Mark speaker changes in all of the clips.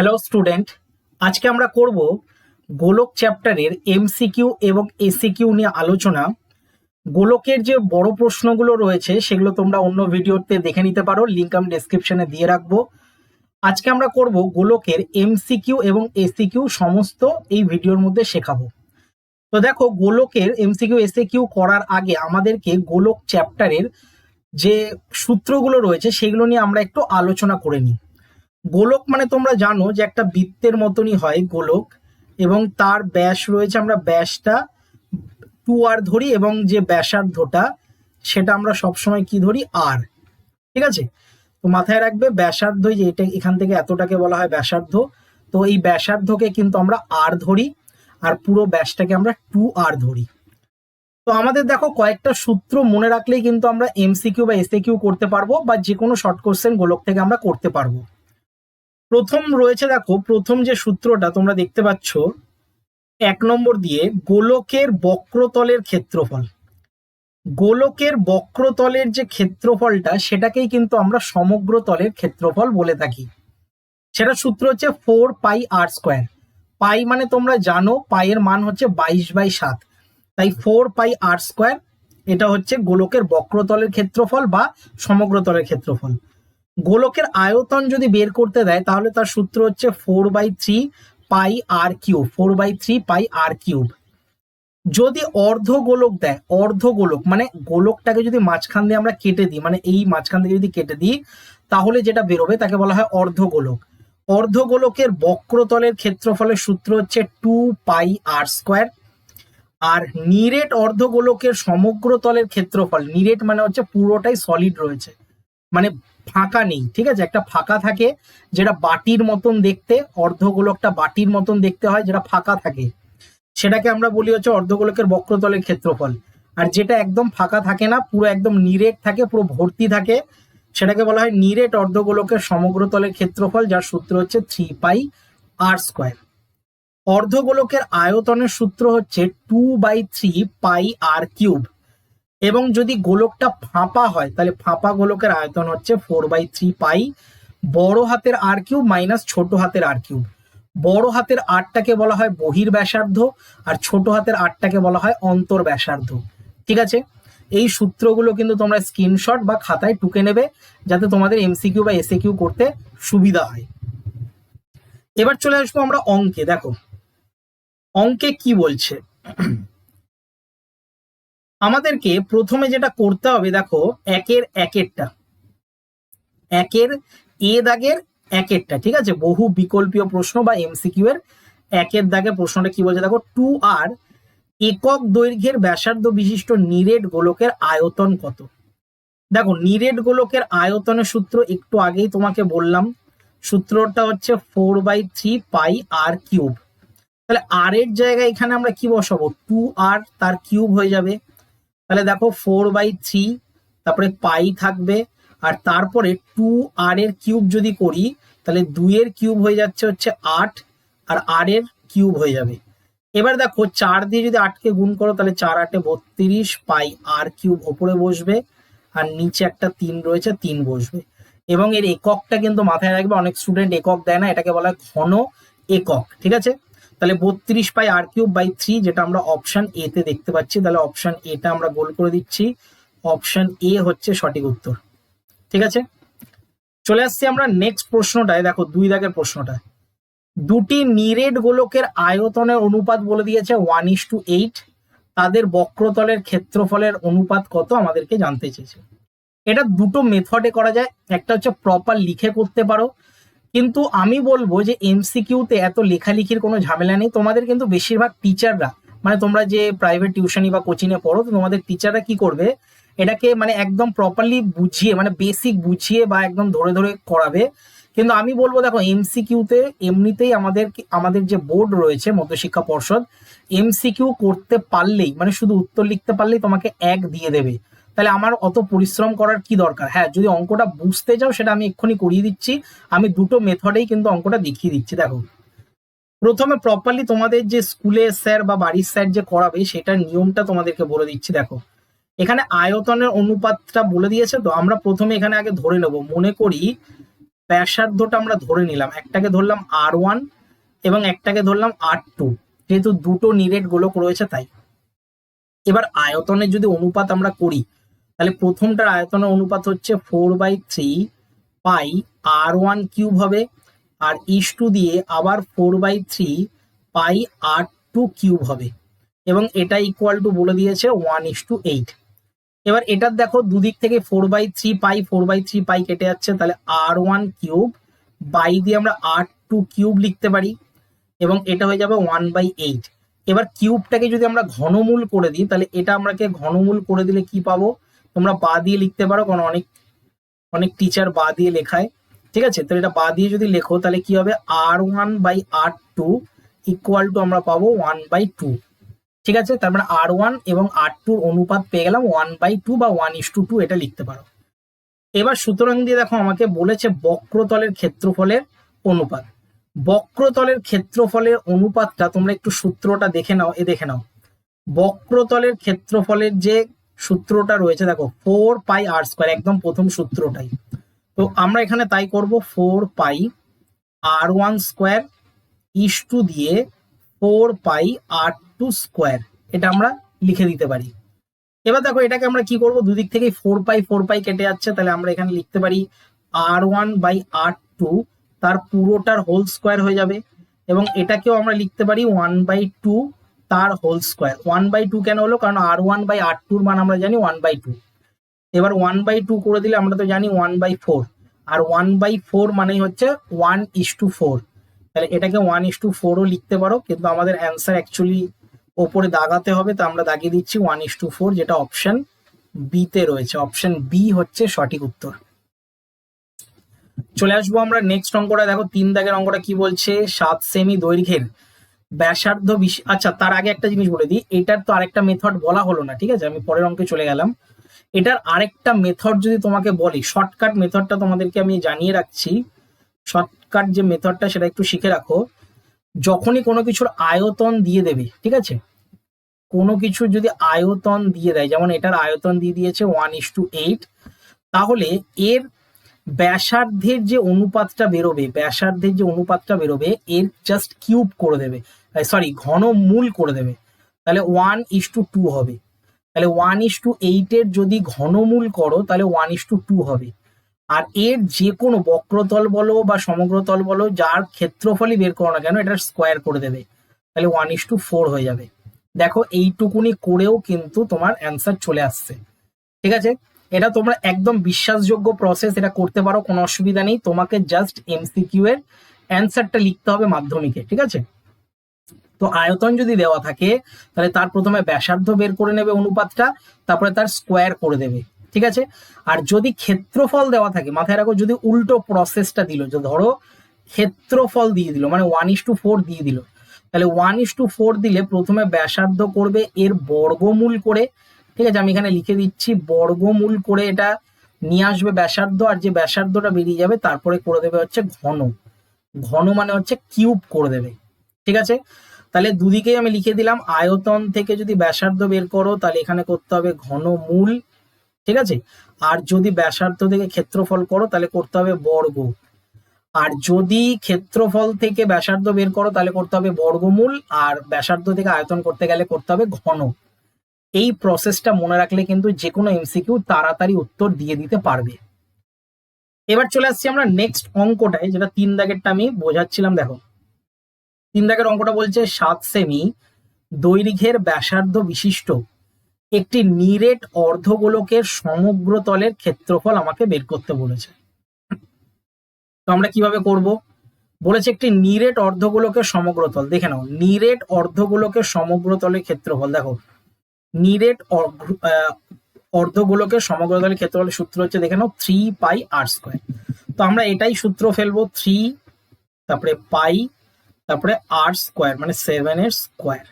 Speaker 1: Hello student, আজকে আমরা করব গোলক চ্যাপ্টারের এমসিকিউ এবং এসিকিউ নিয়ে আলোচনা। গোলকের যে বড় প্রশ্নগুলো রয়েছে, সেগুলো তোমরা অন্য ভিডিওতে দেখে নিতে পারো লিঙ্ক আমি ডেসক্রিপশনে দিয়ে রাখব। আজকে আমরা করব গোলকের এমসিকিউ এবং এসিকিউ সমস্ত এই ভিডিওর মধ্যে শেখাবো। তো দেখো, গোলকের এমসিকিউ এসিকিউ করার আগে আমাদেরকে গোলক চ্যাপ্টারের যে সূত্রগুলো রয়েছে, সেগুলো নিয়ে আমরা একটু আলোচনা করে নিই। গোলক মানে তোমরা জানো যে একটা বৃত্তের মতনই হয় গোলক এবং তার ব্যাস রয়েছে, আমরা ব্যাসটা টু আর ধরি এবং যে ব্যাসার্ধটা সেটা আমরা সবসময় কি ধরি? আর। ঠিক আছে? তো মাথায় রাখবে, ব্যাসার্ধ যে এটা এখান থেকে এতটাকে বলা হয় ব্যাসার্ধ, তো এই ব্যাসার্ধকে কিন্তু আমরা আর ধরি আর পুরো ব্যাসটাকে আমরা টু আর ধরি। তো আমাদের দেখো কয়েকটা সূত্র মনে রাখলেই কিন্তু আমরা এমসিকিউ বা এসএকিউ করতে পারব বা যে কোনো শর্ট কোশ্চেন গোলক থেকে আমরা করতে পারব। প্রথম রয়েছে দেখো, প্রথম যে সূত্রটা তোমরা দেখতে পাচ্ছ, এক নম্বর দিয়ে গোলকের বক্রতলের ক্ষেত্রফল। গোলকের বক্রতলের যে ক্ষেত্রফলটা, সেটাকেই কিন্তু আমরা সমগ্র তলের ক্ষেত্রফল বলে থাকি। সেটা সূত্র হচ্ছে ফোর পাই আর স্কোয়ার। পাই মানে তোমরা জানো, পাইয়ের মান হচ্ছে বাইশ বাই সাত। তাই ফোর পাই আর স্কোয়ার, এটা হচ্ছে গোলকের বক্রতলের ক্ষেত্রফল বা সমগ্র তলের ক্ষেত্রফল। গোলকের আয়তন যদি বের করতে দেয়, তাহলে তার সূত্র হচ্ছে four by three pi r cube four by three pi r cube যদি অর্ধ গোলক দেয় অর্ধ গোলক মানে গোলকটাকে যদি মাঝখান দিয়ে আমরা কেটে দিই মানে এই মাঝখান থেকে যদি কেটে দিই, তাহলে যেটা বেরোবে, তাকে বলা হয় অর্ধ গোলক অর্ধ গোলকের বক্রতলের ক্ষেত্রফলের সূত্র হচ্ছে টু পাই আর স্কোয়ার আর নিরেট অর্ধ গোলকের সমগ্র তলের ক্ষেত্রফল, নিরেট মানে হচ্ছে পুরোটাই সলিড রয়েছে। মানে ফাঁকা নেই, ঠিক আছে? একটা ফাঁকা থাকে যেটা বাটির মতন দেখতে, অর্ধগোলকটা বাটির মতন দেখতে হয় যেটা ফাঁকা থাকে। সেটাকে আমরা বলি হচ্ছে অর্ধগোলকের বক্রতলের ক্ষেত্রফল। আর যেটা একদম ফাঁকা থাকে না, পুরো একদম নিরেট থাকে, পুরো ভর্তি থাকে, সেটাকে বলা হয় নিরেট অর্ধগোলকের সমগ্র তলের ক্ষেত্রফল, যার সূত্র হচ্ছে থ্রি পাই আর স্কোয়ার অর্ধগোলকের আয়তনের সূত্র হচ্ছে two by three pi r cube এবং যদি গোলকটা ফাঁপা হয়, তাহলে ফাঁপা গোলকের আয়তন হচ্ছে ফোর বাই থ্রি পাই বড় হাতের আর কিউব মাইনাস ছোট হাতের আর কিউব বড় হাতের আটটাকে বলা হয় বহির ব্যাসার্ধ, আর ছোট হাতের আটটাকে বলা হয় অন্তর ব্যাসার্ধ। ঠিক আছে? এই সূত্রগুলো কিন্তু তোমরা স্ক্রিনশট বা খাতায় টুকে নেবে, যাতে তোমাদের এমসিকিউ বা এসএকিউ করতে সুবিধা হয়। এবার চলে আসব আমরা অঙ্কে। দেখো, অঙ্কে কি বলছে? আমাদেরকে প্রথমে যেটা করতে হবে, দেখো, একের একেরটা। একের, এ দাগের একেরটা, ঠিক আছে? বহু বিকল্পীয় প্রশ্ন বা এমসিকিউ এর একের দাগের প্রশ্নটা কি বলছে? দেখো টু আর একক দৈর্ঘ্যের ব্যাসার্ধ বিশিষ্ট নিরেট গোলকের আয়তন কত? দেখো, নিরেট গোলকের আয়তনের সূত্র একটু আগেই তোমাকে বললাম। সূত্রটা হচ্ছে four by three pi r cube তাহলে আর এর জায়গায় এখানে আমরা কি বসাবো? টু আর তার কিউব হয়ে যাবে। তাহলে দেখো ফোর বাই থ্রি তারপরে পাই থাকবে, আর তারপরে টু আর এর কিউব যদি করি, তাহলে দুইয়ের কিউব হয়ে যাচ্ছে হচ্ছে আট, আর আর এর কিউব হয়ে যাবে। এবার দেখো চার দিয়ে যদি আটকে গুণ করো, তাহলে চার আটে বত্রিশ পাই আর কিউব ওপরে বসবে, আর নিচে একটা তিন রয়েছে, তিন বসবে। এবং এর এককটা কিন্তু মাথায় রাখবে, অনেক স্টুডেন্ট একক দেয় না, এটাকে বলা হয় ঘন একক, ঠিক আছে? তাহলে বত্রিশ pi r cube by three যেটা আমরা অপশন এ তে দেখতে পাচ্ছি, তাহলে অপশন এটা আমরা গোল করে দিচ্ছি। অপশন এ হচ্ছে সঠিক উত্তর। ঠিক আছে? চলে আসছি আমরা নেক্সট প্রশ্নটায়। দেখো, দুই দাগের প্রশ্নটা। দুটি নিরেট গোলকের আয়তনের অনুপাত বলে দিয়েছে ওয়ান ইস টু এইট তাদের বক্রতলের ক্ষেত্রফলের অনুপাত কত আমাদেরকে জানতে চেয়েছে। এটা দুটো মেথডে করা যায়। একটা হচ্ছে প্রপার লিখে করতে পারো। কিন্তু আমি বলব যে এমসিকিউতে এত লেখালেখির কোনো ঝামেলা নেই। তোমাদের কিন্তু বেশিরভাগ টিচাররা মানে তোমরা যে প্রাইভেট টিউশনি বা কোচিং এ পড়ো, তো তোমাদের টিচাররা কি করবে? এটাকে মানে একদম প্রপারলি বুঝিয়ে মানে বেসিক বুঝিয়ে বা একদম ধরে ধরে করাবে। কিন্তু আমি বলব, দেখো এমসিকিউতে এমনিতেই আমাদের আমাদের যে বোর্ড রয়েছে, মধ্যশিক্ষা পর্ষদ এমসিকিউ করতে পারলেই মানে শুধু উত্তর লিখতে পারলেই তোমাকে এক দিয়ে দেবে। তাহলে আমার অত পরিশ্রম করার কি দরকার? হ্যাঁ যদি অঙ্কটা বুঝতে চাও সেটা আমি এক্ষুনি করিয়ে দিচ্ছি। আমি দুটো মেথডেই কিন্তু অঙ্কটা দেখিয়ে দিচ্ছি, দেখো। প্রথমে প্রপারলি তোমাদের যে স্কুলে স্যার বা বাড়ির স্যার যে করাবে, সেটার নিয়মটা তোমাদেরকে বলে দিচ্ছি, দেখো। এখানে আয়তনের অনুপাতটা বলে দিয়েছে, তো আমরা প্রথমে এখানে আগে ধরে নেব। মনে করি ব্যাসার্ধটা আমরা ধরে নিলাম। একটাকে ধরলাম আর ওয়ান এবং একটাকে ধরলাম আর টু যেহেতু দুটো নিরেট গোলক রয়েছে তাই। এবার আয়তনের যদি অনুপাত আমরা করি তাহলে প্রথমটার আয়তনের অনুপাত হচ্ছে four by three pi r one cube হবে, আর ইস টু দিয়ে আবার four by three pi r two cube হবে, এবং এটা ইকুয়াল টু বলে দিয়েছে ওয়ান ইস টু এইট এবার এটার দেখো, দুদিক থেকে four by three pi four by three pi কেটে যাচ্ছে, তাহলে আর ওয়ান কিউব বাই দিয়ে আমরা আর টু কিউব লিখতে পারি, এবং এটা হয়ে যাবে ওয়ান বাই এইট এবার কিউবটাকে যদি আমরা ঘনমূল করে দিই, তাহলে এটা আমরাকে ঘনমূল করে দিলে কি পাবো? তোমরা বা দিয়ে লিখতে পারো, কারণ অনেক অনেক টিচার বা দিয়ে লেখায়। ঠিক আছে? তো এটা বা দিয়ে যদি লেখো, তাহলে কি হবে? R one by r two equal to আমরা পাবো ওয়ান বাই টু ঠিক আছে? তার মানে আর ওয়ান এবং আর টুর অনুপাত পেয়ে গেলাম ওয়ান বাই টু বা ওয়ান ইস টু টু এটা লিখতে পারো। এবার সুতরাং দিয়ে দেখো, আমাকে বলেছে বক্রতলের ক্ষেত্রফলের অনুপাত। বক্রতলের ক্ষেত্রফলের অনুপাতটা তোমরা একটু সূত্রটা দেখে নাও, এ দেখে নাও। বক্রতলের ক্ষেত্রফলের যে সূত্রটা রয়েছে, দেখো ফোর পাই আর স্কোয়ার একদম প্রথম সূত্রটাই। তো আমরা এখানে তাই করব four pi r one square is to দিয়ে four pi r two square এটা আমরা লিখে দিতে পারি। এবার দেখো, এটাকে আমরা কি করব, দুদিক থেকে ফোর পাই ফোর পাই কেটে যাচ্ছে, তাহলে আমরা এখানে লিখতে পারি r one by r two তার পুরোটার হোল স্কোয়ার হয়ে যাবে। এবং এটাকেও আমরা লিখতে পারি ওয়ান বাই টু তার whole square one by two কেন হলো? কারণ আর ওয়ান বাই আর টুর মান আমরা জানি ওয়ান বাই টু এবার ওয়ান বাই টু করে দিলে আমরা তো জানি ওয়ান বাই ফোর আর ওয়ান বাই ফোর মানেই হচ্ছে ওয়ান ইস টু ফোর তাহলে এটাকে ওয়ান ইস টু ফোরও লিখতে পারো, কিন্তু আমাদের অ্যান্সার অ্যাকচুয়ালি ওপরে দাগাতে হবে, তো আমরা দাগিয়ে দিচ্ছি ওয়ান ইস টু ফোর যেটা অপশন বিতে রয়েছে। অপশন বি হচ্ছে সঠিক উত্তর। চলে আসব আমরা নেক্সট অঙ্কটা দেখো, তিন দাগের অঙ্কটা কি বলছে? সাত সেমি দৈর্ঘ্যের। ব্যাসার্ধ আচ্ছা তার আগে একটা জিনিস বলে দিই, এটার তো আরেকটা মেথড বলা হলো না, ঠিক আছে? আমি পরের অঙ্কে চলে গেলাম। এটার আরেকটা মেথড যদি তোমাকে বলি শর্টকাট মেথডটা তোমাদেরকে আমি জানিয়ে রাখছি। শর্টকাট যে মেথডটা সেটা একটু শিখে রাখো। যখনই কোনো কিছুর আয়তন দিয়ে দেবে, ঠিক আছে? কোনো কিছু যদি আয়তন দিয়ে দেয়, যেমন এটার আয়তন দিয়ে দিয়েছে ওয়ান ইস টু এইট তাহলে এর ব্যাসার্ধের যে অনুপাতটা বেরোবে, ব্যাসার্ধের যে অনুপাতটা বেরোবে, এর জাস্ট কিউব করে দেবে। সরি ঘন মূল করে দেবে। তাহলে ওয়ান ইস টু টু হবে। তাহলে ওয়ান ইস টু এইটের যদি ঘনমূল করো, তাহলে ওয়ান ইস টু টু হবে। আর এর যে কোনো বক্রতল বলো বা সমগ্রতল বলো, যার ক্ষেত্রফলই বের করো না কেন, এটা স্কোয়ার করে দেবে। তাহলে ওয়ান ইস টু ফোর হয়ে যাবে। দেখো, এইটুকুনি করেও কিন্তু তোমার অ্যান্সার চলে আসছে। ঠিক আছে? এটা তোমরা একদম বিশ্বাসযোগ্য প্রসেস এটা করতে পারো, কোনো অসুবিধা নেই। তোমাকে জাস্ট এমসিকিউ এর অ্যান্সারটা লিখতে হবে মাধ্যমিকে, ঠিক আছে? তো আয়তন যদি দেওয়া থাকে, তাহলে তার প্রথমে ব্যাসার্ধ বের করে নেবে অনুপাতটা, তারপরে তার স্কোয়ার করে দেবে, ঠিক আছে? আর যদি ক্ষেত্রফল দেওয়া থাকে, মাথায় রাখো যদি উল্টো প্রসেসটা দিল যে ধরো ক্ষেত্রফল দিয়ে দিল মানে ওয়ান ইস টু ফোর দিয়ে দিল, তাহলে ওয়ান ইস টু ফোর দিলে প্রথমে ব্যাসার্ধ করবে এর বর্গমূল করে, ঠিক আছে? আমি এখানে লিখে দিচ্ছি বর্গমূল করে এটা নিয়ে আসবে ব্যাসার্ধ, আর যে ব্যাসার্ধটা বেরিয়ে যাবে তারপরে করে দেবে হচ্ছে ঘন ঘন মানে হচ্ছে কিউব করে দেবে, ঠিক আছে? তাহলে দুদিকেই আমি লিখে দিলাম, আয়তন থেকে যদি ব্যাসার্ধ বের করো, তাহলে এখানে করতে হবে ঘনমূল ঠিক আছে? আর যদি ব্যাসার্ধ থেকে ক্ষেত্রফল করো, তাহলে করতে হবে বর্গ। আর যদি ক্ষেত্রফল থেকে ব্যাসার্ধ বের করো, তাহলে করতে হবে বর্গমূল, আর ব্যাসার্ধ থেকে আয়তন করতে গেলে করতে হবে ঘন। এই প্রসেসটা মনে রাখলে কিন্তু যে কোনো এমসিকিউ তাড়াতাড়ি উত্তর দিয়ে দিতে পারবে। এবার চলে আসছি আমরা নেক্সট অঙ্কটায়, যেটা তিন দাগেরটা আমি বোঝাচ্ছিলাম, দেখো। তিন দাগের অঙ্কটা বলছে সাত সেমি দৈর্ঘ্যের ব্যাসার্ধ বিশিষ্ট। একটি নিরেট অর্ধগোলকের সমগ্র তলের ক্ষেত্রফল আমাকে বের করতে বলেছে। তো আমরা কীভাবে করব? বলেছে একটি নিরেট অর্ধগোলকের সমগ্র তল। দেখে নাও, নিরেট অর্ধগোলকের সমগ্র তলের ক্ষেত্রফল। দেখো, নিরেট অর্ধগোলকের সমগ্র তলের ক্ষেত্রফলের সূত্র হচ্ছে দেখে নাও থ্রি পাই আর স্কোয়ার তো আমরা এটাই সূত্র ফেলব থ্রি তারপরে পাই তারপরে আর স্কোয়ার মানে সেভেন এর স্কোয়ার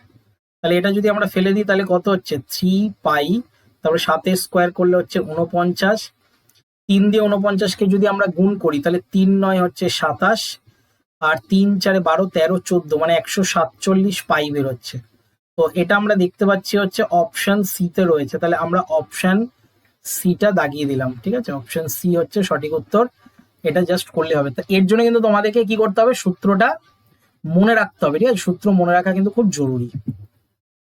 Speaker 1: তাহলে এটা যদি আমরা ফেলে দিই, তাহলে কত হচ্ছে? থ্রি পাই তারপরে সাতের স্কোয়ার করলে হচ্ছে উনপঞ্চাশ তিন দিয়ে উনপঞ্চাশকে যদি আমরা গুণ করি, তাহলে তিন নয় হচ্ছে সাতাশ, আর তিন চারে বারো, তেরো, চোদ্দ মানে একশো সাতচল্লিশ পাই বেরোচ্ছে। তো এটা আমরা দেখতে পাচ্ছি হচ্ছে অপশন সিতে রয়েছে। তাহলে আমরা অপশন সিটা দাগিয়ে দিলাম, ঠিক আছে? অপশন সি হচ্ছে সঠিক উত্তর। এটা জাস্ট করলে হবে। তো এর জন্য কিন্তু তোমাদেরকে কি করতে হবে? সূত্রটা মনে রাখতে হবে, ঠিক আছে? সূত্র মনে রাখা কিন্তু খুব জরুরি।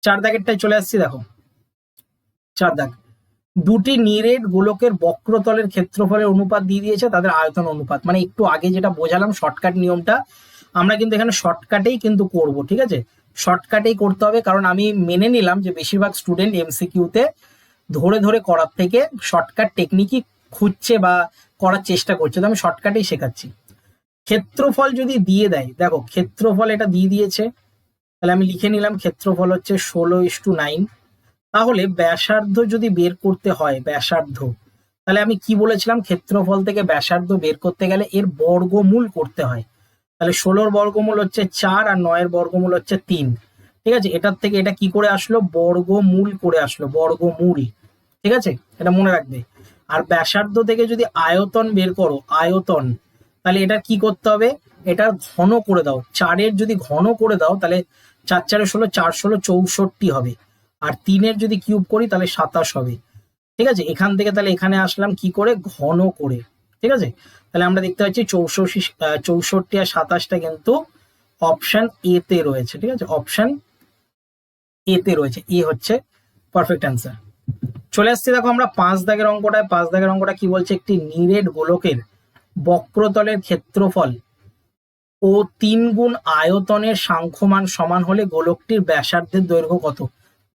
Speaker 1: চার দাগেরটাই চলে আসছি, দেখো। চার দাগ। দুটি নিরেট গোলকের বক্রতলের ক্ষেত্রফলের অনুপাত দিয়ে দিয়েছে, তাদের আয়তন অনুপাত। মানে একটু আগে যেটা বোঝালাম শর্টকাট নিয়মটা, আমরা কিন্তু এখানে শর্টকাটেই কিন্তু করব, ঠিক আছে? শর্টকাটেই করতে হবে, কারণ আমি মেনে নিলাম যে বেশিরভাগ স্টুডেন্ট এমসিকিউতে ধরে ধরে করার থেকে শর্টকাট টেকনিকই খুঁজছে বা করার চেষ্টা করছে, তো আমি শর্টকাটেই শেখাচ্ছি। ক্ষেত্রফল যদি দিয়ে দেয়, দেখো ক্ষেত্রফল এটা দিয়ে দিয়েছে, তাহলে আমি লিখে নিলাম ক্ষেত্রফল হচ্ছে ষোলো ইস টু নাইন। তাহলে ব্যাসার্ধ যদি বের করতে হয়, ব্যাসার্ধ, তাহলে আমি কি বলেছিলাম? ক্ষেত্রফল থেকে ব্যাসার্ধ বের করতে গেলে এর বর্গমূল করতে হয়। তাহলে ষোলোর বর্গমূল হচ্ছে চার আর নয়ের বর্গমূল হচ্ছে তিন। ঠিক আছে? এটার থেকে এটা কি করে আসলো? বর্গমূল করে আসলো, বর্গমূল। ঠিক আছে? এটা মনে রাখবে। আর ব্যাসার্ধ থেকে যদি আয়তন বের করো, আয়তন তাহলে এটা কি করতে হবে? এটা ঘন করে দাও। চারের যদি ঘন করে দাও, তাহলে চার চারে ষোলো, চার ষোলো চৌষট্টি হবে। আর তিনের যদি কিউব করি, তাহলে সাতাশ হবে। ঠিক আছে? এখান থেকে তাহলে এখানে আসলাম কি করে? ঘন করে। ঠিক আছে? তাহলে আমরা দেখতে পাচ্ছি চৌষট্টি চৌষট্টি আর সাতাশটা কিন্তু অপশন এ তে রয়েছে। ঠিক আছে? অপশন এ তে রয়েছে। এ হচ্ছে পারফেক্ট অ্যান্সার চলে আসছি দেখো আমরা পাঁচ দাগের অঙ্কটায়। পাঁচ দাগের অঙ্কটা কি বলছে? একটি নিরেট গোলকের বক্রতলের ক্ষেত্রফল ও তিন গুণ আয়তনের সাংখ্যমান সমান হলে গোলকটির ব্যাসার্ধের দৈর্ঘ্য কত?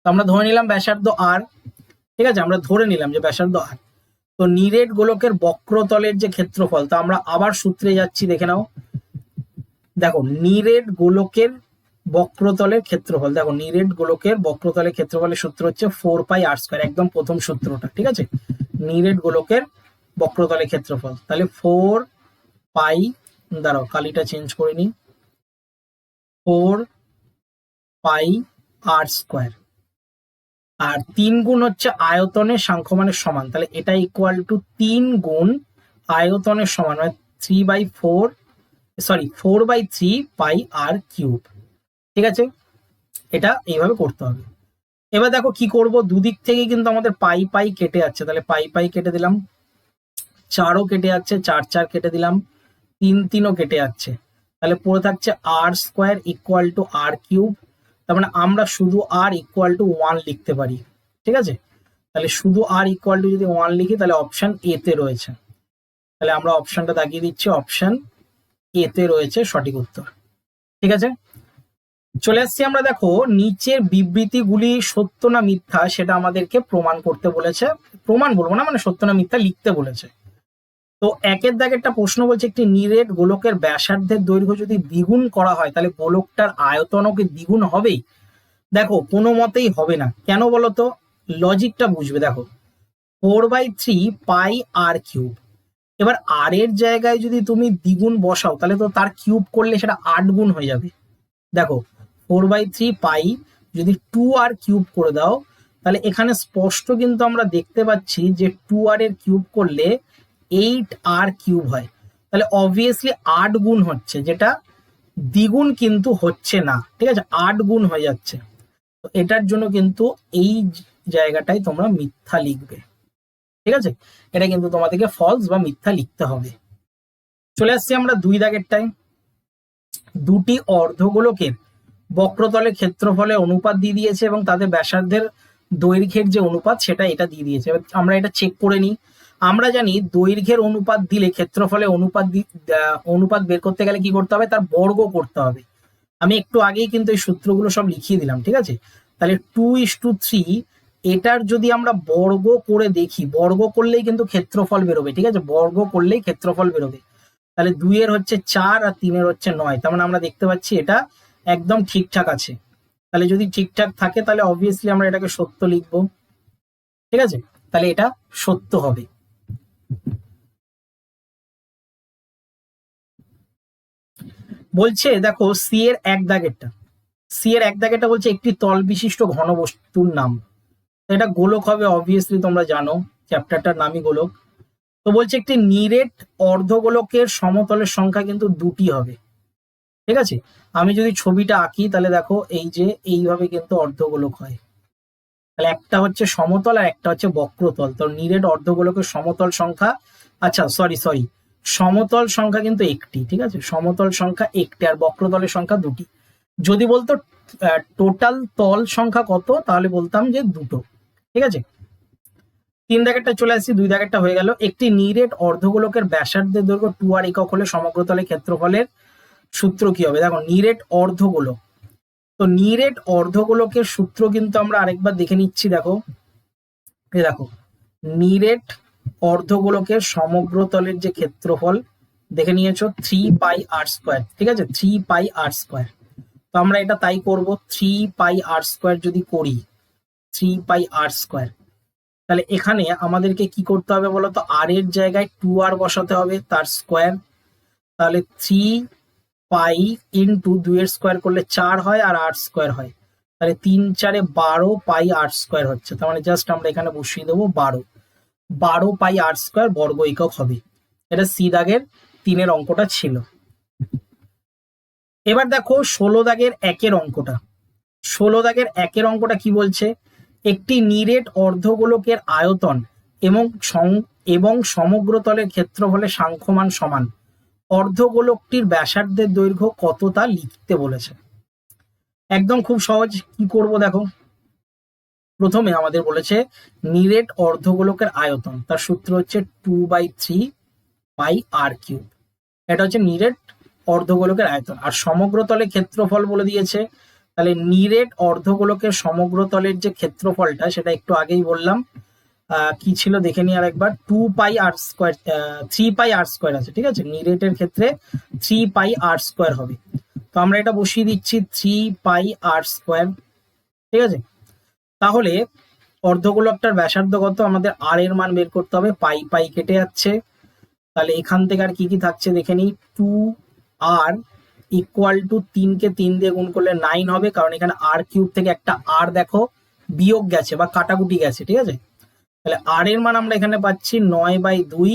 Speaker 1: তো আমরা ধরে নিলাম ব্যাসার্ধ আর ঠিক আছে? আমরা ধরে নিলাম যে ব্যাসার্ধ আর তো নিরেট গোলকের বক্রতলের যে ক্ষেত্রফল, তা আমরা আবার সূত্রে যাচ্ছি, দেখে নাও। দেখো, নিরেট গোলকের বক্রতলের ক্ষেত্রফল, দেখো, নিরেট গোলকের বক্রতলের ক্ষেত্রফলের সূত্র হচ্ছে ফোর পাই আর স্কোয়ার একদম প্রথম সূত্রটা, ঠিক আছে? নিরেট গোলকের বক্রতলের ক্ষেত্রফল। তাহলে ফোর পাই দাঁড়াও, কালিটা চেঞ্জ করে নিই। ফোর পাই আর স্কোয়ার আর তিন গুণ হচ্ছে আয়তনের সাংখ্যমানের সমান। তাহলে এটা ইকুয়াল টু তিন গুণ আয়তনের সমান মানে three by four sorry four by three pi r cube ঠিক আছে? এটা এইভাবে করতে হবে। এবার দেখো কি করব? দুদিক থেকে কিন্তু আমাদের পাই পাই কেটে যাচ্ছে। তাহলে পাই পাই কেটে দিলাম। চারও কেটে যাচ্ছে, চার চার কেটে দিলাম, তিন তিনও কেটে যাচ্ছে। তাহলে পড়ে থাকছে r square equal to r cube তার মানে আমরা শুধু আর ইকুয়াল টু ওয়ান লিখতে পারি, ঠিক আছে? তাহলে শুধু আর ইকুয়াল টু যদি ওয়ান লিখি, তাহলে অপশন এ তে রয়েছে। তাহলে আমরা অপশনটা দাগিয়ে দিচ্ছি অপশন এ তে রয়েছে সঠিক উত্তর, ঠিক আছে? চলে আসছি আমরা, দেখো, নিচের বিবৃতিগুলি সত্য না মিথ্যা সেটা আমাদেরকে প্রমাণ করতে বলেছে। প্রমাণ বলব না মানে সত্য না মিথ্যা লিখতে বলেছে। তো একের দাগে একটা প্রশ্ন বলছে, একটি নিরেট গোলকের ব্যাসার্ধের দৈর্ঘ্য যদি দ্বিগুণ করা হয়, তাহলে গোলকটার আয়তনও কি দ্বিগুণ হবেই। দেখো, কোনো মতেই হবে না। কেন বলতো? লজিকটা বুঝবে, দেখো। Four by three pi r cube. এবার আর এর জায়গায় যদি তুমি দ্বিগুণ বসাও, তাহলে তো তার কিউব করলে সেটা আট গুণ হয়ে যাবে। দেখো, ফোর বাই থ্রি পাই যদি টু আর কিউব করে দাও, তাহলে এখানে স্পষ্ট কিন্তু আমরা দেখতে পাচ্ছি যে টু আর এর কিউব করলে এইট আর কিউব হয়। তাহলে অবভিয়াসলি আট গুণ হচ্ছে, যেটা দ্বিগুণ কিন্তু হচ্ছে না, ঠিক আছে? আট গুণ হয়ে যাচ্ছে। তো এটার জন্য কিন্তু এই জায়গাটায় তোমরা মিথ্যা লিখবে। ঠিক আছে? এটা কিন্তু তোমাদেরকে ফলস বা মিথ্যা লিখতে হবে। চলে আসছি আমরা দুই দাগের টাইম। দুটি অর্ধগোলকের বক্রতলের ক্ষেত্রফলে অনুপাত দিয়ে দিয়েছে এবং তাদের ব্যাসার্ধের দৈর্ঘ্যের যে অনুপাত, সেটা এটা দিয়ে দিয়েছে। আমরা এটা চেক করে নিই। আমরা জানি দৈর্ঘ্যের অনুপাত দিলে ক্ষেত্রফলে অনুপাত অনুপাত বের করতে গেলে কি করতে হবে? তার বর্গ করতে হবে। আমি একটু আগেই কিন্তু এই সূত্রগুলো সব লিখিয়ে দিলাম, ঠিক আছে? তাহলে টু ইস টু থ্রি, এটার যদি আমরা বর্গ করে দেখি, বর্গ করলেই কিন্তু ক্ষেত্রফল বেরোবে, ঠিক আছে? বর্গ করলেই ক্ষেত্রফল বেরোবে। তাহলে দুইয়ের হচ্ছে চার আর তিনের হচ্ছে নয়, তার মানে আমরা দেখতে পাচ্ছি এটা একদম ঠিকঠাক আছে। তাহলে যদি ঠিকঠাক থাকে, তাহলে অবভিয়াসলি আমরা এটাকে সত্য লিখব, ঠিক আছে? তাহলে এটা সত্য হবে। বলছে, দেখো সি এর এক দাগেরটা। সি এর এক দাগেরটা বলছে, একটি তল বিশিষ্ট ঘন বস্তুর নাম। এটা গোলক হবে অবভিয়াসলি তোমরা জানো চ্যাপ্টারটার নামই গোলক। তো বলছে, একটি নিরেট অর্ধগোলকের সমতলের সংখ্যা কিন্তু দুটি হবে। ঠিক আছে? আমি যদি ছবিটা আঁকি, তাহলে দেখো, এই যে, এইভাবে কিন্তু অর্ধগোলক হয়। তাহলে একটা হচ্ছে সমতল আর একটা হচ্ছে বক্রতল। তো নিরেট অর্ধগোলকের সমতল সংখ্যা আচ্ছা সরি সরি সমতল সংখ্যা কিন্তু একটি, ঠিক আছে? সমতল সংখ্যা একটি আর বক্রতলের সংখ্যা দুটি। যদি বলতো টোটাল তল সংখ্যা কত, তাহলে বলতাম যে দুটো, ঠিক আছে? তিন দাগেরটা চলে আসছি, দুই দাগেরটা হয়ে গেল। একটি নিরেট অর্ধগোলকের ব্যাসার্ধের দৈর্ঘ্য টু আর একক হলে সমগ্রতলে ক্ষেত্রফলের সূত্র কি হবে? দেখো, নিরেট অর্ধগোলক তো নিরেট অর্ধগোলকের সূত্র কিন্তু আমরা আরেকবার দেখে নিচ্ছি, দেখো। দেখো, নিরেট অর্ধগোলকের সমগ্র তলের যে ক্ষেত্রফল, দেখে নিয়েছো থ্রি পাই আর স্কোয়ার ঠিক আছে? থ্রি পাই আর স্কোয়ার তো আমরা এটা তাই করব থ্রি পাই আর স্কোয়ার যদি করি থ্রি পাই আর স্কোয়ার তাহলে এখানে আমাদেরকে কি করতে হবে বলতো? আর এর জায়গায় টু আর বসাতে হবে, তার স্কোয়ার তাহলে থ্রি পাই ইন্টু দুইয়ের স্কোয়ার করলে চার হয় আর আট স্কোয়ার হয়। তাহলে তিন চারে বারো পাই আট স্কোয়ার হচ্ছে। তার মানে জাস্ট আমরা এখানে বসিয়ে দেবো বারো। বারো পাই আট স্কোয়ার বর্গ একক হবে। এটা সি দাগের তিনের অঙ্কটা ছিল। এবার দেখো ষোলো দাগের একের অঙ্কটা। ষোলো দাগের একের অঙ্কটা কি বলছে? একটি নিরেট অর্ধগোলকের আয়তন এবং এবং সমগ্র তলের ক্ষেত্রফলে সাংখ্যমান সমান। অর্ধগোলকটির ব্যাসার্ধের দৈর্ঘ্য কত তা লিখতে বলেছে। একদম খুব সহজ, কি করব দেখো। প্রথমে আমাদের বলেছে, নিরেট অর্ধগোলকের আয়তন, তার সূত্র হচ্ছে two by three by r cube এটা হচ্ছে নিরেট অর্ধগোলকের আয়তন। আর সমগ্র তলে ক্ষেত্রফল বলে দিয়েছে, তাহলে নিরেট অর্ধগোলকের সমগ্র তলের যে ক্ষেত্রফলটা, সেটা একটু আগেই বললাম। কি ছিল দেখে নিই আর একবার two pi r square three pi r square আছে, ঠিক আছে? নিরেটের ক্ষেত্রে থ্রি পাই আর স্কোয়ার হবে। তো আমরা এটা বসিয়ে দিচ্ছি থ্রি পাই আর স্কোয়ার ঠিক আছে? তাহলে অর্ধগোলকটার ব্যাসার্ধ কত? আমাদের আর এর মান বের করতে হবে পাই পাই কেটে যাচ্ছে। তাহলে এখান থেকে আর কি কি থাকছে দেখে নিই। টু আর ইকুয়াল টু তিনকে তিন দিয়ে গুণ করলে নাইন হবে, কারণ এখানে আর কিউব থেকে একটা আর দেখো, বিয়োগ গেছে বা কাটাকুটি গেছে, ঠিক আছে? তাহলে আর এর মান আমরা এখানে পাচ্ছি নয় বাই দুই,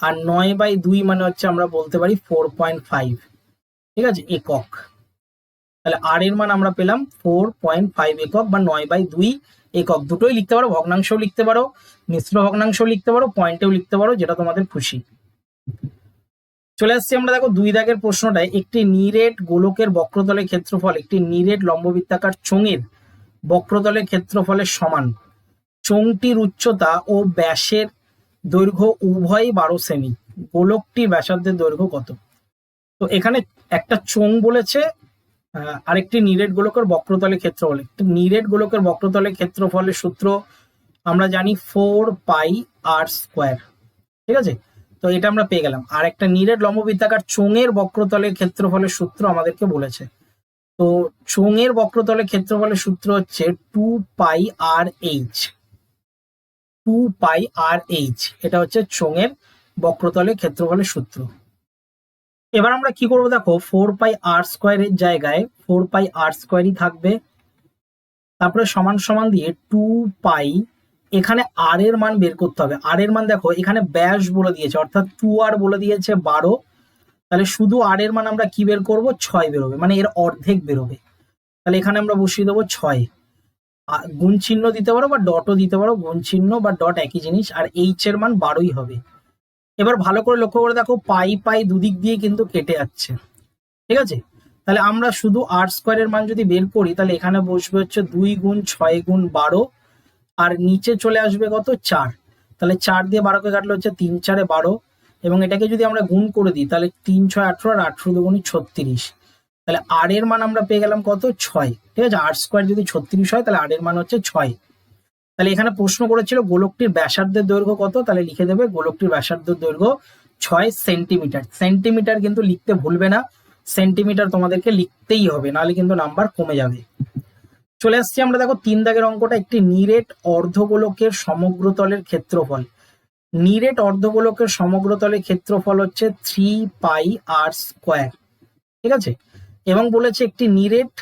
Speaker 1: আর নয় বাই দুই মানে হচ্ছে আমরা বলতে পারি ফোর পয়েন্ট ফাইভ ঠিক আছে? একক। তাহলে আর এর মান আমরা পেলাম ফোর পয়েন্ট ফাইভ একক বা নয় বাই দুই একক। দুটোই লিখতে পারো, ভগ্নাংশও লিখতে পারো, মিশ্র ভগ্নাংশও লিখতে পারো, পয়েন্টেও লিখতে পারো, যেটা তোমাদের খুশি। চলে আসছি আমরা দেখো দুই দাগের প্রশ্নটায়। একটি নিরেট গোলকের বক্রতলের ক্ষেত্রফল, একটি নিরেট লম্ববৃত্তাকার চোঙের বক্রতলের ক্ষেত্রফলের সমান। চোঙটির উচ্চতা ও ব্যাসের দৈর্ঘ্য উভয়ই বারো সেমি গোলকটির ব্যাসার্ধের দৈর্ঘ্য কত? তো এখানে একটা চোঙ বলেছে আরেকটি নিরেট গোলকের বক্রতলের একটি নিরেট গোলকের বক্রতলের ক্ষেত্রফলের সূত্র আমরা জানি ফোর পাই আর স্কোয়ার। ঠিক আছে? তো এটা আমরা পেয়ে গেলাম। আর একটা নিরেট লম্ববৃত্তাকার চোঙের বক্রতলের ক্ষেত্রফলের সূত্র আমাদেরকে বলেছে। তো চোঙের বক্রতলের ক্ষেত্রফলের সূত্র হচ্ছে two pi r h. Two pi r h. এটা হচ্ছে চোঙের বক্রতলের ক্ষেত্রফলের সূত্র। এবার আমরা কি করব দেখো ফোর পাই আর স্কোয়ারের জায়গায় ফোর পাই আর স্কোয়ারই থাকবে। তারপরে সমান সমান দিয়ে টু পাই, এখানে আর এর মান বের করতে হবে। আর এর মান দেখো, এখানে ব্যাস বলে দিয়েছে, অর্থাৎ টু আর বলে দিয়েছে বারো। তাহলে শুধু আর এর মান আমরা কি বের করব? ছয় বেরোবে মানে এর অর্ধেক বেরোবে তাহলে এখানে আমরা বসিয়ে দেবো ছয়। গুণ চিহ্ন দিতে পারো বা ডটও দিতে পারো, গুণ চিহ্ন বা ডট একই জিনিস, আর এইচ এর মান বারোই হবে। এবার ভালো করে লক্ষ্য করে দেখো, পাই পাই দুদিক দিয়ে কিন্তু কেটে যাচ্ছে। ঠিক আছে? তাহলে আমরা শুধু আর স্কোয়ারের মান যদি বের করি, তাহলে এখানে বসবে হচ্ছে দুই গুণ ছয় গুণ বারো, আর নিচে চলে আসবে কত? চার। তাহলে চার দিয়ে বারোকে কাটলে হচ্ছে তিন, চারে বারো, এবং এটাকে যদি আমরা গুণ করে দিই, তাহলে তিন, ছয়, আঠারো, আর আঠারো দুগুণি ছত্রিশ। তাহলে আর এর মান আমরা পেয়ে গেলাম কত? ছয়। ঠিক আছে? আর স্কোয়ার যদি ছত্রিশ হয়, তাহলে আর এর মান হচ্ছে ছয়। তাহলে এখানে প্রশ্ন করেছিল গোলকটির ব্যাসার্ধের দৈর্ঘ্য কত? তাহলে লিখে দেবে গোলকটির ব্যাসার্ধের দৈর্ঘ্য ছয় সেন্টিমিটার। সেন্টিমিটার কিন্তু লিখতে ভুলবে না। সেন্টিমিটার তোমাদেরকে লিখতেই হবে, নাহলে কিন্তু নাম্বার কমে যাবে। চলে আসছি আমরা, দেখো, তিন দাগের অঙ্কটা একটি নিরেট অর্ধগোলকের সমগ্রতলের ক্ষেত্রফল। নিরেট অর্ধগোলকের সমগ্রতলের ক্ষেত্রফল হচ্ছে থ্রি পাই আর স্কোয়ার ঠিক আছে? এবং বলেছে একটি নিরেট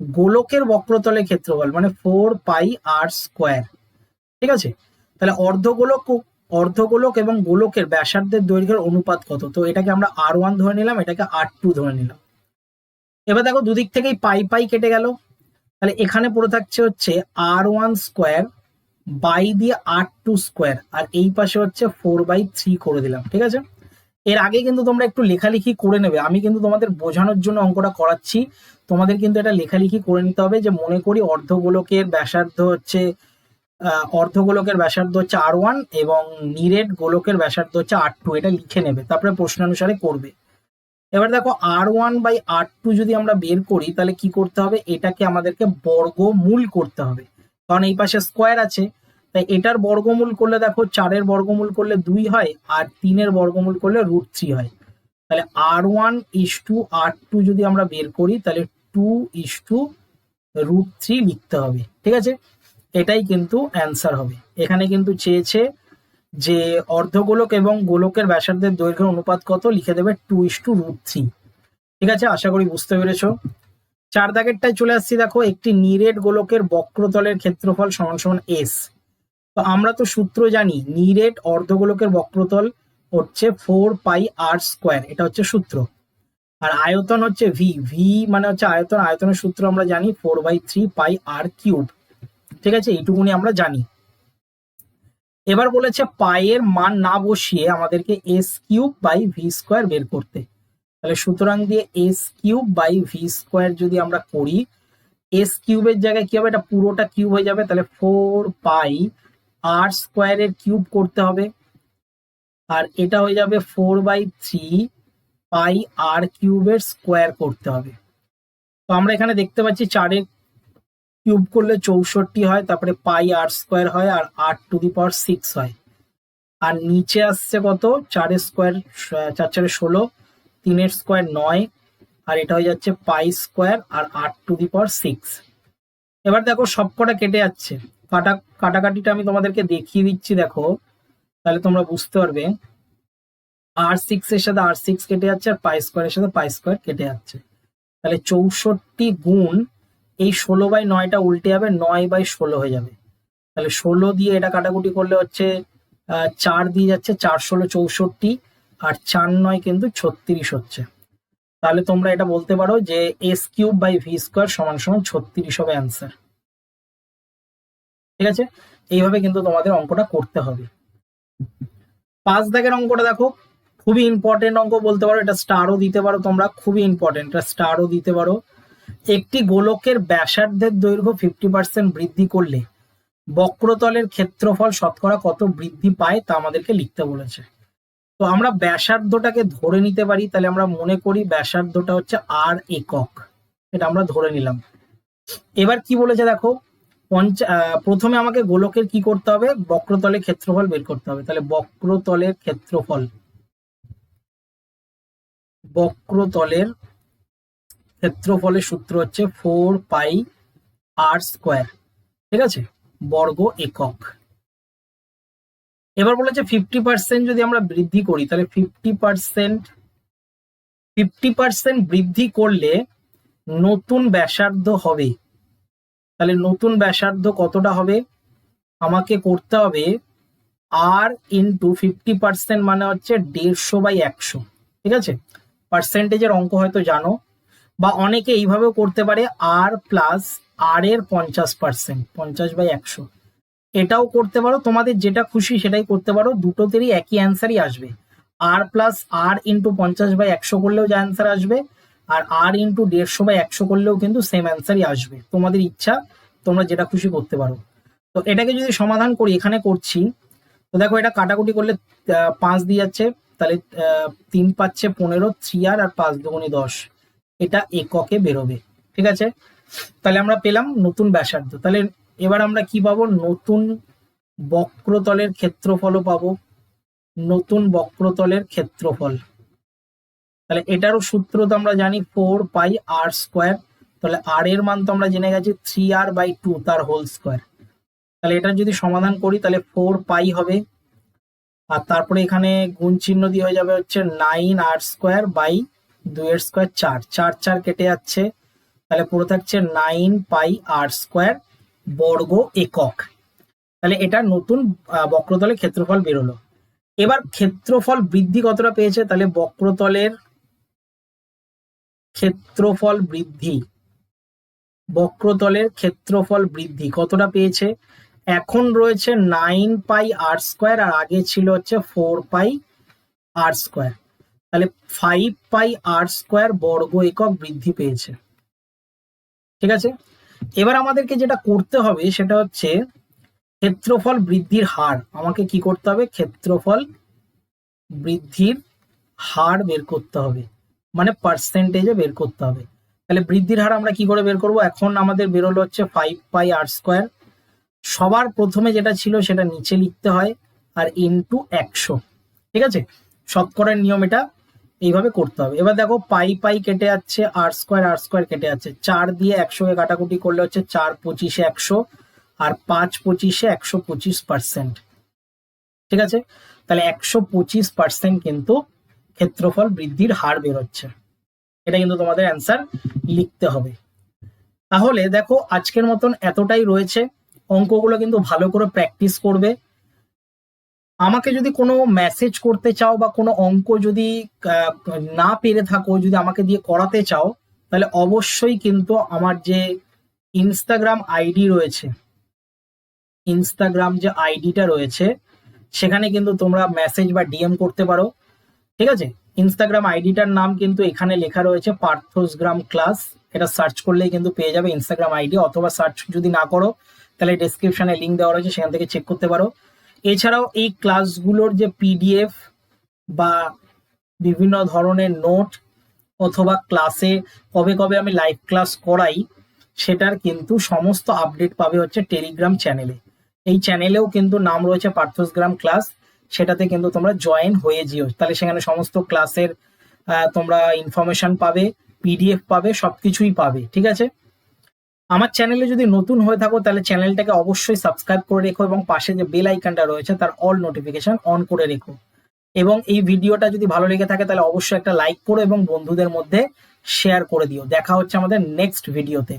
Speaker 1: গোলকের বক্রতলের ক্ষেত্রফল মানে ফোর পাই আর স্কোয়ার ঠিক আছে? তাহলে অর্ধগোলক অর্ধগোলক এবং গোলকের ব্যাসার্ধের দৈর্ঘ্যের অনুপাত কত? তো এটাকে আমরা আর ওয়ান ধরে নিলাম, এটাকে আর টু ধরে নিলাম। এবার দেখো দুদিক থেকেই পাই পাই কেটে গেল। তাহলে এখানে পড়ে থাকছে হচ্ছে আর ওয়ান স্কোয়ার বাই দিয়ে আর টু স্কোয়ার আর এই পাশে হচ্ছে ফোর বাই থ্রি করে দিলাম। ঠিক আছে? এর আগে কিন্তু তোমরা একটু লেখালেখি করে নেবে। আমি কিন্তু তোমাদের বোঝানোর জন্য অঙ্কটা করাচ্ছি। তোমাদের কিন্তু এটা লেখালেখি করে নিতে হবে যে মনে করি অর্ধগোলকের ব্যাসার্ধ হচ্ছে অর্ধগোলকের ব্যাসার্ধ হচ্ছে আর ওয়ান এবং নিরেট গোলকের ব্যাসার্ধ হচ্ছে আর টু এটা লিখে নেবে, তারপরে প্রশ্নানুসারে করবে। এবার দেখো r one by r two যদি আমরা বের করি, তাহলে কি করতে হবে? এটাকে আমাদেরকে বর্গমূল করতে হবে। কারণ এই পাশে স্কোয়ার আছে। তাই এটার বর্গমূল করলে দেখো চারের বর্গমূল করলে দুই হয় আর তিনের বর্গমূল করলে রুট থ্রি হয়। তাহলে আর one is two R two যদি আমরা বের করি, তাহলে two is two root three লিখতে হবে, ঠিক আছে? এটাই কিন্তু অ্যান্সার হবে। এখানে কিন্তু চেয়েছে যে অর্ধগোলক এবং গোলকের ব্যাসার্ধের দৈর্ঘ্যের অনুপাত কত? লিখে দেবে টু ইস টু রুট থ্রি ঠিক আছে? আশা করি বুঝতে পেরেছ। চার দাগেরটায় চলে আসছি, দেখো, একটি নিরেট গোলকের বক্রতলের ক্ষেত্রফল সমান সমান এস তো আমরা তো সূত্র জানি, নিরেট অর্ধগোলকের বক্রতল হচ্ছে ফোর পাই আর স্কোয়ার এটা হচ্ছে সূত্র। আর আয়তন হচ্ছে ভি ভি মানে হচ্ছে আয়তন, আয়তনের সূত্র আমরা জানি four by three pi r cube ঠিক আছে? এইটুকুনি আমরা জানি। এবার বলেছে পায়ের মান না বসিয়ে আমাদেরকে S cube by V square বের করতে। তাহলে সুতরাং দিয়ে S cube by V square যদি আমরা করি এস কিউবের জায়গায় কি হবে? এটা পুরোটা কিউব হয়ে যাবে। তাহলে ফোর পাই আর স্কোয়ারের কিউব করতে হবে। আর এটা হয়ে যাবে four by three pi r কিউবের স্কোয়ার করতে হবে। তো আমরা এখানে দেখতে পাচ্ছি চারের কিউব করলে চৌষট্টি হয়, তারপরে পাই আর স্কোয়ার হয় আর আট টু দি পাওয়ার সিক্স হয়। আর নিচে আসছে কত? চারের স্কোয়ার চার চারে ষোলো, তিনের স্কোয়ার নয়, আর এটা হয়ে যাচ্ছে পাই স্কোয়ার আর আট টু দি পাওয়ার সিক্স এবার দেখো সবকটা কেটে যাচ্ছে। কাটা, কাটাকাটিটা আমি তোমাদেরকে দেখিয়ে দিচ্ছি, দেখো। তাহলে তোমরা বুঝতে পারবে। আর সিক্স এর সাথে আর সিক্স কেটে যাচ্ছে, আর পাই স্কোয়ারের সাথে পাই স্কোয়ার কেটে যাচ্ছে। তাহলে চৌষট্টি গুণ এই ষোলো বাই নয়টা উল্টে যাবে, নয় বাই ষোলো হয়ে যাবে। তাহলে ষোলো দিয়ে এটা কাটাকুটি করলে হচ্ছে চার দিয়ে যাচ্ছে, চার ষোলো চৌষট্টি, আর চার নয় কিন্তু ছত্রিশ হচ্ছে। তাহলে তোমরা এটা বলতে পারো যে S cube by V square সমান সমান ছত্রিশ হবে অ্যান্সার ঠিক আছে? এইভাবে কিন্তু তোমাদের অঙ্কটা করতে হবে। পাঁচ দাগের অঙ্কটা দেখো, খুবই ইম্পর্টেন্ট অঙ্ক বলতে পারো, এটা স্টারও দিতে পারো তোমরা, খুবই ইম্পর্টেন্ট এটা স্টারও দিতে পারো। একটি গোলকের ব্যাসার্ধের দৈর্ঘ্য ফিফটি পার্সেন্ট বৃদ্ধি করলে বক্রতলের ক্ষেত্রফল শতকরা কত বৃদ্ধি পায় তা আমাদেরকে লিখতে বলেছে। তো আমরা ব্যাসার্ধটাকে ধরে নিতে পারি, তাহলে আমরা মনে করি ব্যাসার্ধটা হচ্ছে আর একক। এটা আমরা ধরে নিলাম। এবার কি বলেছে দেখো পঞ্চা প্রথমে আমাকে গোলকের কি করতে হবে? বক্রতলের ক্ষেত্রফল বের করতে হবে। তাহলে বক্রতলের ক্ষেত্রফল। বক্রতলের ক্ষেত্রফলের সূত্র হচ্ছে ফোর পাই আর স্কোয়ার। ঠিক আছে? বর্গ একক। এবার বলেছে ফিফটি পার্সেন্ট যদি আমরা বৃদ্ধি করি, তাহলে ফিফটি পার্সেন্ট ফিফটি পার্সেন্ট বৃদ্ধি করলে নতুন ব্যাসার্ধ হবে। তাহলে নতুন ব্যাসার্ধ কতটা হবে? আমাকে করতে হবে আর ইন্টু ফিফটি পার্সেন্ট মানে হচ্ছে দেড়শো বাই একশো। ঠিক আছে? পার্সেন্টেজের অঙ্ক হয়তো জানো, বা অনেকে এইভাবেও করতে পারে আর প্লাস আর এর পঞ্চাশ পার্সেন্ট পঞ্চাশ বাই একশো। এটাও করতে পারো, তোমাদের যেটা খুশি সেটাই করতে পারো, দুটোতেরই একই অ্যান্সারই আসবে। আর প্লাস আর ইন্টু পঞ্চাশ বাই একশো করলেও যে অ্যান্সার আসবে আর আর ইন্টু দেড়শো বাই একশো করলেও কিন্তু সেম অ্যান্সারই আসবে। তোমাদের ইচ্ছা, তোমরা যেটা খুশি করতে পারো। তো এটাকে যদি সমাধান করি, এখানে করছি, তো দেখো এটা কাটাকুটি করলে পাঁচ দিয়ে যাচ্ছে তাহলে তিন পাচ্ছে পনেরো থ্রি আর আর পাঁচ দুগুণি দশ। এটা এককে বেরোবে, ঠিক আছে? তাহলে আমরা পেলাম নতুন ব্যাসার্ধ। তাহলে এবার আমরা কি পাবো? নতুন বক্রতলের ক্ষেত্রফলও পাবো। নতুন বক্রতলের ক্ষেত্রফল। তাহলে এটারও সূত্র তো আমরা জানি ফোর পাই আর স্কোয়ার। তাহলে আর এর মান তো আমরা জেনে গেছি থ্রি আর বাই টু তার হোল স্কোয়ার তাহলে এটার যদি সমাধান করি, তাহলে ফোর পাই হবে। আর তারপরে এখানে গুণ চিহ্ন দিয়ে হয়ে যাবে হচ্ছে নাইন আর স্কোয়ার বাই দুইয়ের স্কোয়ার চার। চার চার কেটে যাচ্ছে। তাহলে পুরো থাকছে নাইন পাই আর স্কোয়ার বর্গ একক। তাহলে এটা নতুন বক্রতলের ক্ষেত্রফল বেরোলো। এবার ক্ষেত্রফল বৃদ্ধি কতটা পেয়েছে? তাহলে বক্রতলের ক্ষেত্রফল বৃদ্ধি। বক্রতলের ক্ষেত্রফল বৃদ্ধি। কতটা পেয়েছে? এখন রয়েছে নাইন পাই আর স্কোয়ার আর আগে ছিল হচ্ছে ফোর পাই আর স্কোয়ার তাহলে ফাইভ পাই আর স্কোয়ার বর্গ একক বৃদ্ধি পেয়েছে। ঠিক আছে? এবার আমাদেরকে যেটা করতে হবে সেটা হচ্ছে ক্ষেত্রফল বৃদ্ধির হার। আমাকে কি করতে হবে? ক্ষেত্রফল বৃদ্ধির হার বের করতে হবে। মানে পার্সেন্টেজে বের করতে হবে। তাহলে বৃদ্ধির হার আমরা কি করে বের করব? এখন আমাদের বেরোলো হচ্ছে ফাইভ পাই আর স্কোয়ার সবার প্রথমে যেটা ছিল সেটা নিচে লিখতে হয় আর ইনটু একশো। ঠিক আছে? শতকরার নিয়ম এটা। এইভাবে করতে হবে। এবার দেখো পাই পাই কেটে যাচ্ছে আর স্কোয়ার আর স্কোয়ার কেটে যাচ্ছে। চার দিয়ে একশোকে কাটাকুটি করলে হচ্ছে চার পঁচিশে একশো আর পাঁচ পঁচিশে একশো পঁচিশ পার্সেন্ট ঠিক আছে? তাহলে একশো পঁচিশ পার্সেন্ট কিন্তু ক্ষেত্রফল বৃদ্ধির হার বেরোচ্ছে। এটা কিন্তু তোমাদের অ্যান্সার লিখতে হবে। তাহলে দেখো, আজকের মতন এতটাই রয়েছে। অঙ্কগুলো কিন্তু ভালো করে প্র্যাকটিস করবে। আমাকে যদি কোনো মেসেজ করতে চাও বা কোনো অঙ্ক যদি না পেরে থাকো, যদি আমাকে দিয়ে করাতে চাও, তাহলে অবশ্যই কিন্তু আমার যে ইনস্টাগ্রাম আইডি রয়েছে ইনস্টাগ্রাম যে আইডিটা রয়েছে, সেখানে কিন্তু তোমরা মেসেজ বা ডিএম করতে পারো। ঠিক আছে? ইনস্টাগ্রাম আইডিটার নাম কিন্তু এখানে লেখা রয়েছে, পার্থসগ্রাম ক্লাস। এটা সার্চ করলেই কিন্তু পেয়ে যাবে ইনস্টাগ্রাম আইডি, অথবা সার্চ যদি না করো, তাহলে ডেসক্রিপশনে লিঙ্ক দেওয়া রয়েছে, সেখান থেকে চেক করতে পারো। এছাড়াও এই ক্লাসগুলোর যে পিডিএফ বা বিভিন্ন ধরনের নোট অথবা ক্লাসে কবে কবে আমি লাইভ ক্লাস করাই, সেটার কিন্তু সমস্ত আপডেট পাবে হচ্ছে টেলিগ্রাম চ্যানেলে এই চ্যানেলেও কিন্তু নাম রয়েছে পার্থসগ্রাম ক্লাস। সেটাতে কিন্তু তোমরা জয়েন হয়ে যেও। তাহলে সেখানে সমস্ত ক্লাসের তোমরা ইনফরমেশন পাবে পিডিএফ পাবে, সবকিছুই পাবে, ঠিক আছে? আমার চ্যানেলে যদি নতুন হয়ে থাকো, তাহলে চ্যানেলটাকে অবশ্যই সাবস্ক্রাইব করে রেখো এবং পাশে যে বেল আইকনটা রয়েছে, তার অল নোটিফিকেশন অন করে রেখো। এবং এই ভিডিওটা যদি ভালো লেগে থাকে, তাহলে অবশ্যই একটা লাইক করো এবং বন্ধুদের মধ্যে শেয়ার করে দিও। দেখা হচ্ছে আমাদের নেক্সট ভিডিওতে